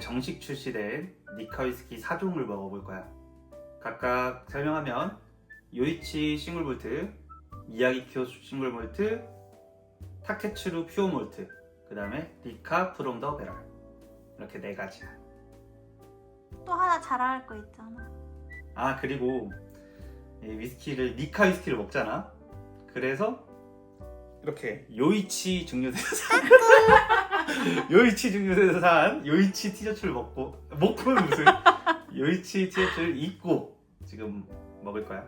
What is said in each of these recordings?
정식 출시된 니카 위스키 4종을 먹어볼 거야. 각각 설명하면 요이치 싱글 몰트, 미야기쿄 싱글 몰트, 타케츠루 퓨어 몰트, 그 다음에 니카 프롬 더 베럴 이렇게 네 가지야. 또 하나 잘할 거 있잖아. 아 그리고 이 위스키를 니카 위스키를 먹잖아. 그래서 이렇게 요이치 산 요이치 증류소에서 산 요이치 티셔츠를 먹고 먹고는 무슨 요이치 티셔츠를 입고 지금 먹을 거야.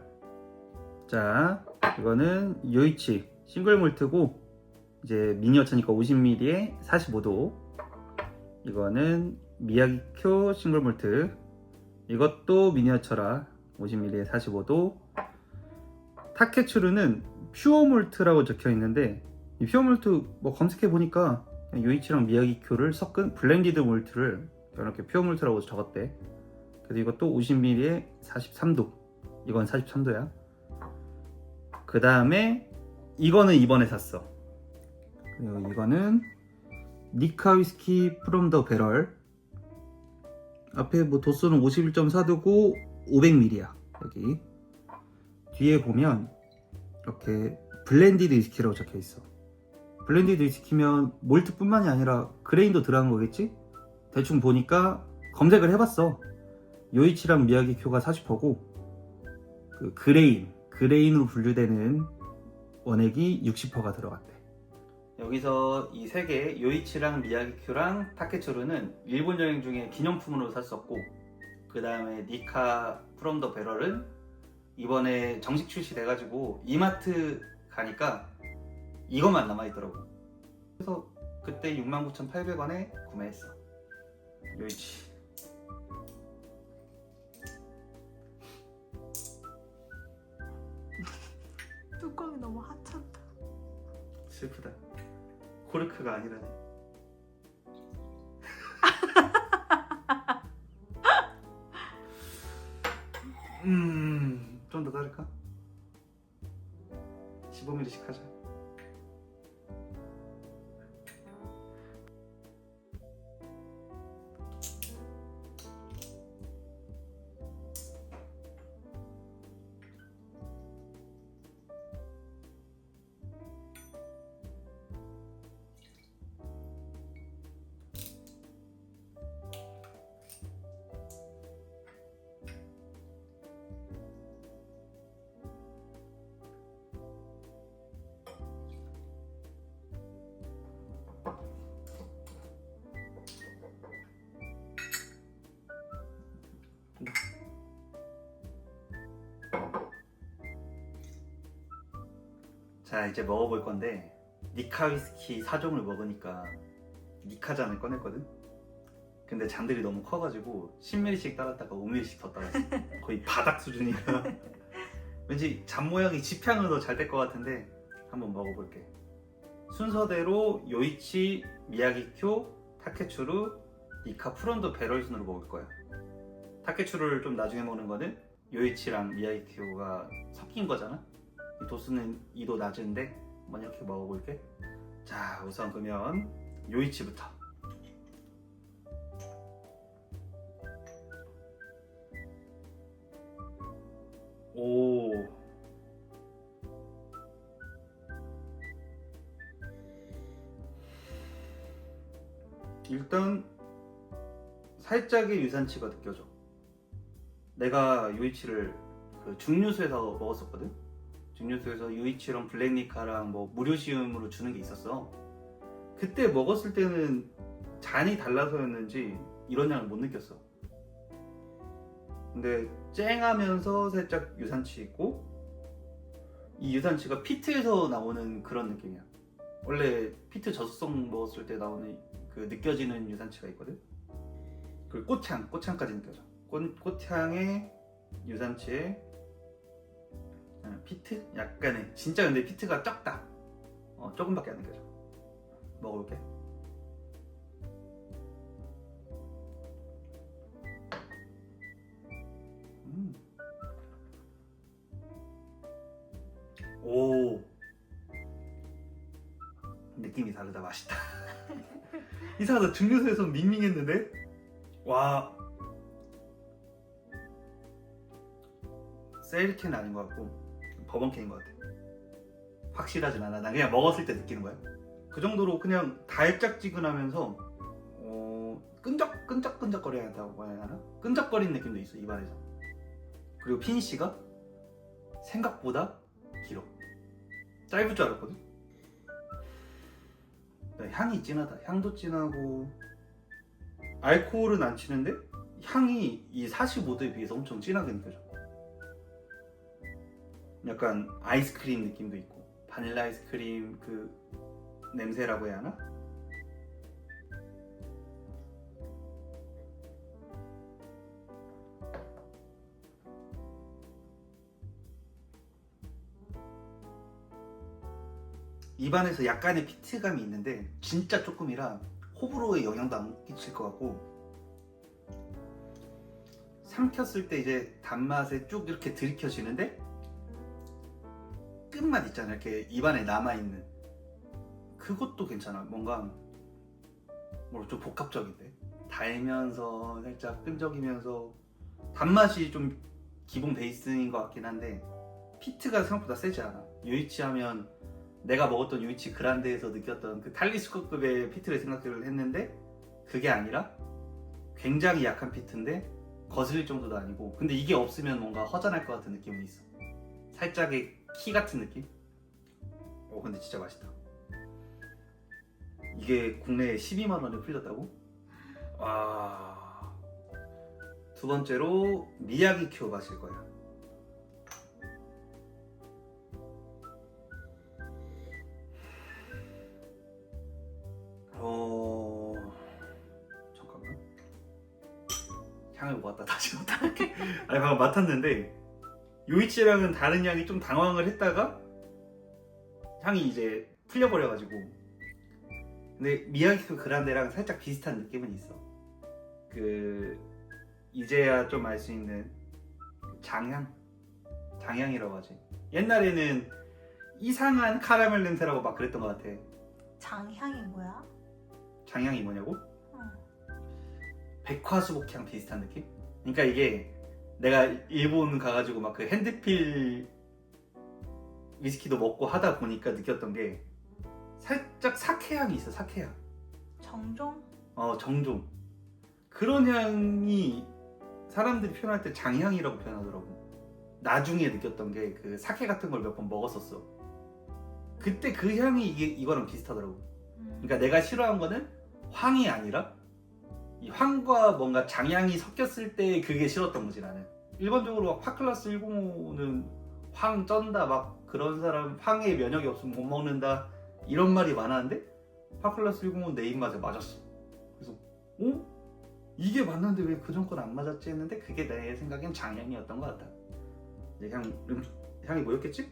자 이거는 요이치 싱글 몰트고 이제 미니어처니까 50ml에 45도. 이거는 미야기쿄 싱글 몰트. 이것도 미니어처라 50ml에 45도. 타케츠루는 퓨어 몰트라고 적혀 있는데 이 퓨어 몰트 뭐 검색해 보니까 요이치랑 미야기쿄를 섞은 블렌디드 몰트를 이렇게 퓨어 몰트라고 적었대. 그래서 이것도 50ml에 43도. 이건 43도야. 그 다음에 이거는 이번에 샀어. 그리고 이거는 니카 위스키 프롬 더 베럴. 앞에 뭐 도수는 51.4도고 500ml야 여기 뒤에 보면 이렇게 블렌디드 위스키라고 적혀 있어 블렌디드 위스키면 몰트뿐만이 아니라 그레인도 들어간 거겠지? 대충 보니까 검색을 해봤어. 요이치랑 미야기쿄가 40%고 그 그레인 그레인으로 분류되는 원액이 60%가 들어갔대. 여기서 이 세개 요이치랑 미야기큐랑 타케츠루는 일본 여행 중에 기념품으로 샀었고 그 다음에 니카 프롬 더 베럴은 이번에 정식 출시돼가지고 이마트 가니까 이것만 남아있더라고 그래서 그때 69,800원에 구매했어 요이치 뚜껑이 너무 하찮다. 슬프다 코르크가 아니라니 음, 좀더 다를까? 15ml씩 하자. 자, 이제 먹어볼 건데 니카 위스키 4종을 먹으니까 니카 잔을 꺼냈거든? 근데 잔들이 너무 커가지고 10ml씩 따랐다가 5ml씩 더 따랐어. 거의 바닥 수준이야. 왠지 잔 모양이 지평은 더잘될 것 같은데 한번 먹어볼게. 순서대로 요이치, 미야기쿄, 타케추루, 니카 프론도 베럴 순으로 먹을 거야. 타케추루를 좀 나중에 먹는 거는 요이치랑 미야기쿄가 섞인 거잖아? 이 도수는 2도 낮은데 한번 이렇게 먹어볼게. 자 우선 그러면 요이치부터. 오. 일단 살짝의 유산치가 느껴져. 내가 요이치를 그 중류소에서 먹었었거든 증류소에서 유이치랑 블랙니카랑 뭐 무료 시음으로 주는 게 있었어. 그때 먹었을 때는 잔이 달라서였는지 이런 양을 못 느꼈어. 근데 쨍하면서 살짝 유산치 있고 이 유산치가 피트에서 나오는 그런 느낌이야. 원래 피트 저수성 먹었을 때 나오는 그 느껴지는 유산치가 있거든. 그 꽃향, 꽃향까지 느껴져. 꽃, 꽃향의 유산치에 어, 피트? 약간의 진짜 근데 피트가 적다 어, 조금밖에 안 느껴져. 먹어볼게. 음. 오. 느낌이 다르다. 맛있다. 이상하다. 증류소에서 밍밍했는데? 와. 세일캔 아닌 것 같고 버번캔인 것 같아. 확실하진 않아. 난 그냥 먹었을 때 느끼는 거야. 그 정도로 그냥 달짝지근하면서 어, 끈적 끈적끈적거려야 한다고 해야 하나? 끈적거리는 느낌도 있어 입안에서. 그리고 피니쉬가 생각보다 길어. 짧을 줄 알았거든? 네, 향이 진하다. 향도 진하고. 알코올은 안 치는데 향이 이 45도에 비해서 엄청 진하게 느껴져 약간 아이스크림 느낌도 있고 바닐라 아이스크림 그 냄새라고 해야 하나? 입안에서 약간의 피트감이 있는데 진짜 조금이라 호불호에 영향도 안 끼칠 것 같고 삼켰을 때 이제 단맛에 쭉 이렇게 들이켜지는데 끝맛 있잖아 이렇게 입안에 남아 있는. 그것도 괜찮아. 뭔가 뭐좀 복합적인데. 달면서 살짝 끈적이면서. 단맛이 좀 기본 베이스인 것 같긴 한데 피트가 생각보다 세지 않아. 요이치 하면 내가 먹었던 요이치 그란데에서 느꼈던 그 탈리스코급의 피트를 생각을 했는데 그게 아니라 굉장히 약한 피트인데 거슬릴 정도도 아니고. 근데 이게 없으면 뭔가 허전할 것 같은 느낌은 있어. 살짝의 키 같은 느낌? 어 근데 진짜 맛있다. 이게 국내에 12만 원에 풀렸다고? 와... 두 번째로 미야기 큐 마실 거야. 어... 잠깐만. 향을 모았다. 다시 맡아볼게. 아니 방금 맡았는데 요이치랑은 다른 향이 좀 당황을 했다가 향이 이제 풀려버려가지고 근데 미야기쿠 그란데랑 살짝 비슷한 느낌은 있어 그 이제야 좀 알 수 있는 장향 장향이라고 하지 옛날에는 이상한 카라멜 냄새라고 막 그랬던 것 같아 장향이 뭐야? 장향이 뭐냐고? 어. 백화수복향 비슷한 느낌? 그러니까 이게 내가 일본 가가지고 막 그 핸드필 위스키도 먹고 하다 보니까 느꼈던 게 살짝 사케 향이 있어 사케 향. 정종? 어 정종. 그런 향이 사람들이 표현할 때 장향이라고 표현하더라고. 나중에 느꼈던 게 그 사케 같은 걸 몇 번 먹었었어. 그때 그 향이 이게 이거랑 비슷하더라고. 음. 그러니까 내가 싫어한 거는 황이 아니라 이 황과 뭔가 장향이 섞였을 때 그게 싫었던 거지 나는 일반적으로 막 파클라스 105는 황 쩐다 막 그런 사람 황에 면역이 없으면 못 먹는다 이런 말이 많았는데 파클라스 105는 내 입맛에 맞았어 그래서 어? 이게 맞는데 왜 그 전 건 안 맞았지 했는데 그게 내 생각엔 장향이었던 것 같다 이제 향, 음, 향이 뭐였겠지?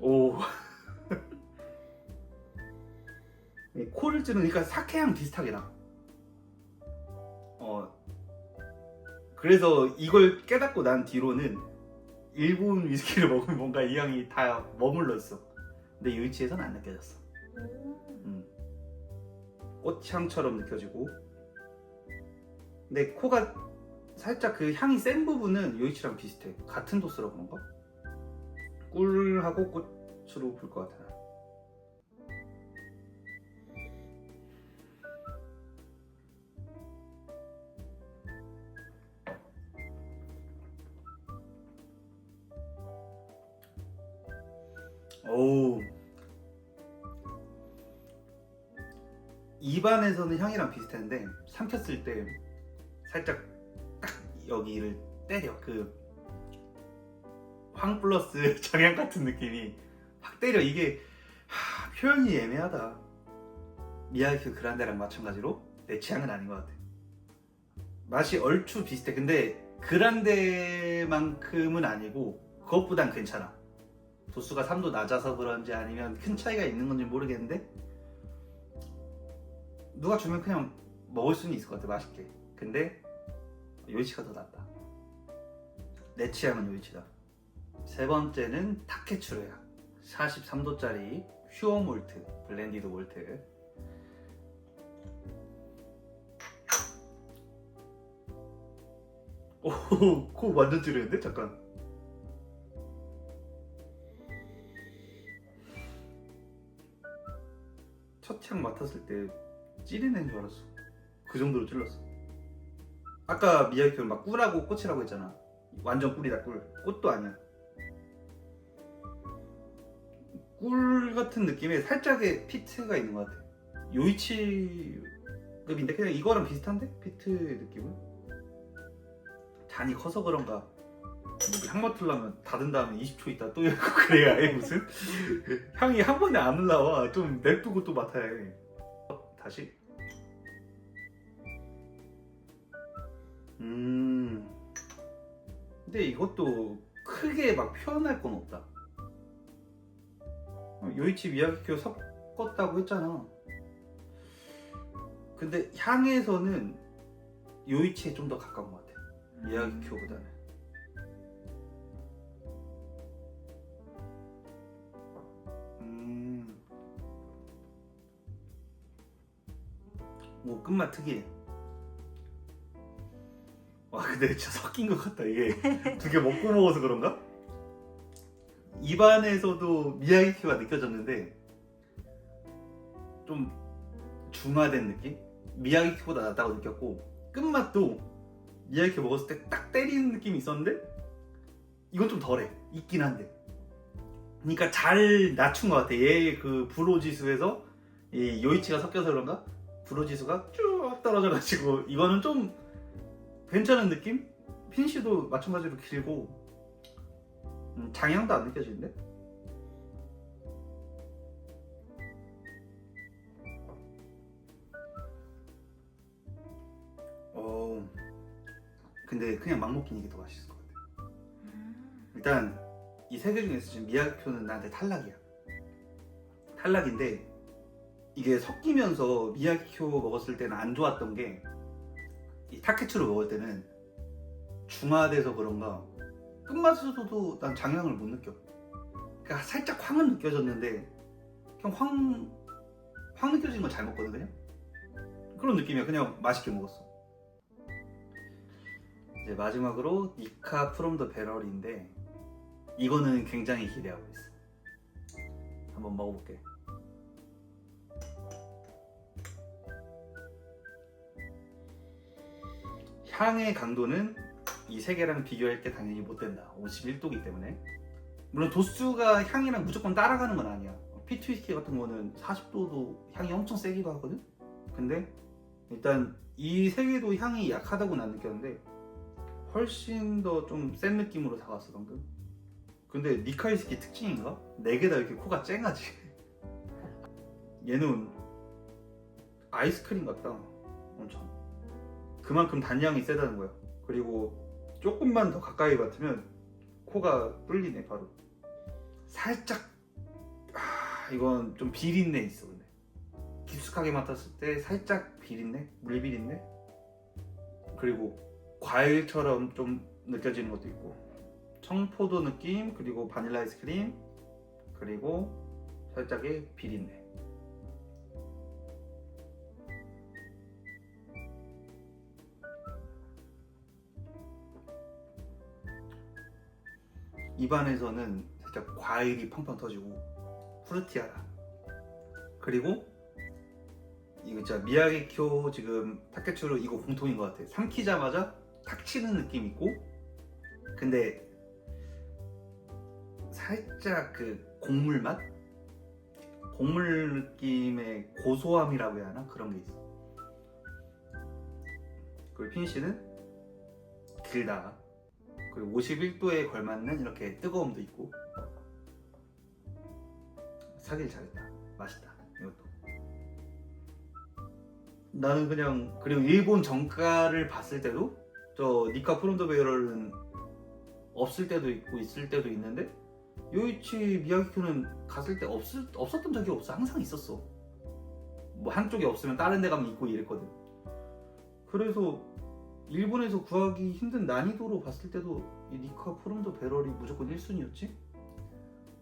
오 코를 찌르니까 사케향 비슷하게 나. 어. 그래서 이걸 깨닫고 난 뒤로는 일본 위스키를 먹으면 뭔가 이 향이 다 머물러 있어. 근데 유이치에서는 안 느껴졌어. 오. 음. 꽃향처럼 느껴지고. 근데 코가 살짝 그 향이 센 부분은 요이치랑 비슷해. 같은 도수라 그런가? 꿀하고 꽃으로 불것 같아. 오 입안에서는 향이랑 비슷한데 삼켰을 때 살짝 딱 여기를 때려. 그 황 플러스 정향 같은 느낌이 확 때려. 이게 하, 표현이 애매하다. 미야키 그란데랑 마찬가지로 내 취향은 아닌 것 같아. 맛이 얼추 비슷해. 근데 그란데만큼은 아니고 그것보단 괜찮아 도수가 3도 낮아서 그런지 아니면 큰 차이가 있는 건지 모르겠는데 누가 주면 그냥 먹을 수는 있을 것 같아 맛있게. 근데 요이치가 더 낫다. 내 취향은 요이치다. 세 번째는 타케츄르야. 43도짜리 퓨어 몰트 블렌디드 몰트. 오코 완전 찌르는데? 잠깐. 첫향 맡았을 때 찌르는 줄 알았어. 그 정도로 찔렀어. 아까 미야키는 막 꿀하고 꽃이라고 했잖아. 완전 꿀이다 꿀. 꽃도 아니야. 꿀 같은 느낌에 살짝의 피트가 있는 것 같아. 요이치급인데 그냥 이거랑 비슷한데 피트 느낌은? 잔이 커서 그런가. 뭐향 맡으려면 닫은 다음에 20초 있다 또 열고 그래야 해 무슨? 향이 한 번에 안 올라와. 좀 냅두고 또 맡아야 해. 어, 다시. 음. 근데 이것도 크게 막 표현할 건 없다. 어, 요이치 미야기큐 섞었다고 했잖아. 근데 향에서는 요이치에 좀 더 가까운 것 같아. 미야기큐보다는 뭐 끝맛 특이해. 와 근데 진짜 섞인 것 같다 이게 두 개 먹고 먹어서 그런가? 입안에서도 미야기큐가 느껴졌는데 좀 중화된 느낌? 미야기큐보다 낫다고 느꼈고 끝맛도 미야기큐 먹었을 때 딱 때리는 느낌이 있었는데 이건 좀 덜해 있긴 한데 그러니까 잘 낮춘 것 같아. 얘 그 불호지수에서 이 요이치가 섞여서 그런가? 불호지수가 쭉 떨어져가지고 이거는 좀 괜찮은 느낌? 핀시도 마찬가지로 길고 음, 장향도 안 느껴지는데? 어 근데 그냥 막 먹긴 이게 더 맛있을 것 같아. 음. 일단 이 세 개 중에서 지금 미야키표는 나한테 탈락이야. 탈락인데 이게 섞이면서 미야키표 먹었을 때는 안 좋았던 게 이 타케츠를 먹을 때는 중화돼서 그런가 끝맛에서도 난 장향을 못 느껴. 그러니까 살짝 황은 느껴졌는데 그냥 황, 황 느껴지는 건 잘 먹거든 그냥. 그런 느낌이야. 그냥 맛있게 먹었어. 이제 마지막으로 니카 프롬 더 배럴인데 이거는 굉장히 기대하고 있어. 한번 먹어볼게. 향의 강도는 이 세 개랑 비교할 게 당연히 못 된다. 51도기 때문에. 물론 도수가 향이랑 무조건 따라가는 건 아니야. 피트 위스키 같은 거는 40도도 향이 엄청 세기도 하거든. 근데 일단 이 세 개도 향이 약하다고 난 느꼈는데 훨씬 더 좀 센 느낌으로 다가왔어 방금. 근데 니카이스키 특징인가? 네 개 다 이렇게 코가 쨍하지. 얘는 아이스크림 같다. 엄청. 그만큼 단향이 세다는 거야. 그리고 조금만 더 가까이 맡으면 코가 뚫리네 바로. 살짝 아, 이건 좀 비린내 있어 근데. 깊숙하게 맡았을 때 살짝 비린내, 물 비린내. 그리고 과일처럼 좀 느껴지는 것도 있고 청포도 느낌 그리고 바닐라 아이스크림 그리고 살짝의 비린내 입안에서는 살짝 과일이 팡팡 터지고 프루티하다 그리고 이거 진짜 미야게쿄 지금 타케츠로 이거 공통인 것 같아. 삼키자마자 탁 치는 느낌 있고, 근데 살짝 그 곡물 맛, 곡물 느낌의 고소함이라고 해야 하나 그런 게 있어. 그리고 피니시는 길다. 그리고 51도에 걸맞는 이렇게 뜨거움도 있고, 사길 잘했다. 맛있다. 이것도. 나는 그냥 그리고 일본 정가를 봤을 때도 저 니카 프론더 베럴은 없을 때도 있고 있을 때도 있는데 요이치 미야기큐는 갔을 때 없을, 없었던 적이 없어 항상 있었어 뭐 한쪽에 없으면 다른 데 가면 있고 이랬거든 그래서 일본에서 구하기 힘든 난이도로 봤을 때도 이 니카 프론더 베럴이 무조건 1순위였지?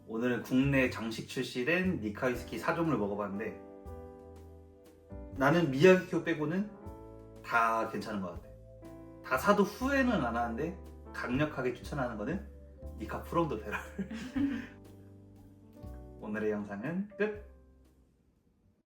오늘은 국내 정식 출시된 니카 위스키 4종을 먹어봤는데 나는 미야기큐 빼고는 다 괜찮은 것 같아. 다 사도 후회는 안 하는데 강력하게 추천하는 거는 니카 프롬 더 베럴. 오늘의 영상은 끝